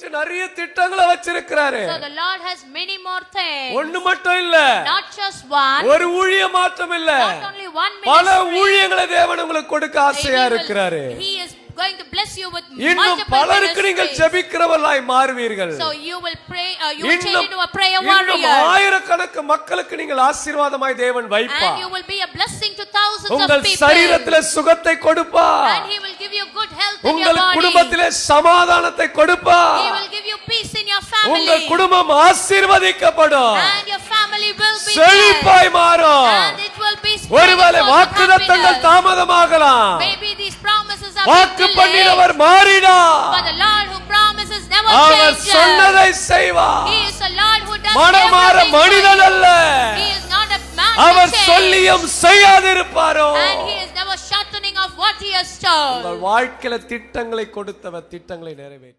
குறிச்சு நிறைய திட்டங்களை வச்சிருக்கிறாரு So the Lord has many more things. ஒண்ணு மட்டும் இல்ல Not just one, ஒரு ஊழிய மாற்றம் இல்ல not only one பல. ஊழியங்களை தேவன் உங்களுக்கு கொடுக்க ஆசையா இருக்கிறாரு He is going to bless you with இன்னும் பலருக்கு நீங்கள். ஜெபிக்கிறவர்களாய் மாறுவீர்கள் So you will pray, uh, you will change இன்னும் into a prayer இன்னும் warrior. ஆயிரக்கணக்கு மக்களுக்கு நீங்கள் ஆசீர்வாதமாய் தேவன் வைப்பா And you will be a blessing to thousands of உங்கள் people. சரீரத்திலே சுகத்தை கொடுப்பா And He will give you good health in your உங்கள். குடும்பத்திலே சமாதானத்தை கொடுப்பா உங்கள். குடும்பம் ஆசீர்வதிக்கப்படும் And your family will be blessed. செழிப்பாய் மாறும் And it will be spreading ஒருவேளை வாக்குதத்தங்கள். தாமதமாகலாம் Maybe these promises are வாக்கு பண்ணினவர் delayed. மாறிடா But the Lord who promises never அவர். சொன்னதை செய்வார் He is a Lord who does மனமாற மனிதன். அல்ல He is not a man அவர். சொல்லியும் செய்யாதிருப்பாரோ And he is never shortening of what he has told. உங்கள் வாழ்க்கையில திட்டங்களை கொடுத்தவர் திட்டங்களை நிறைவேற்றி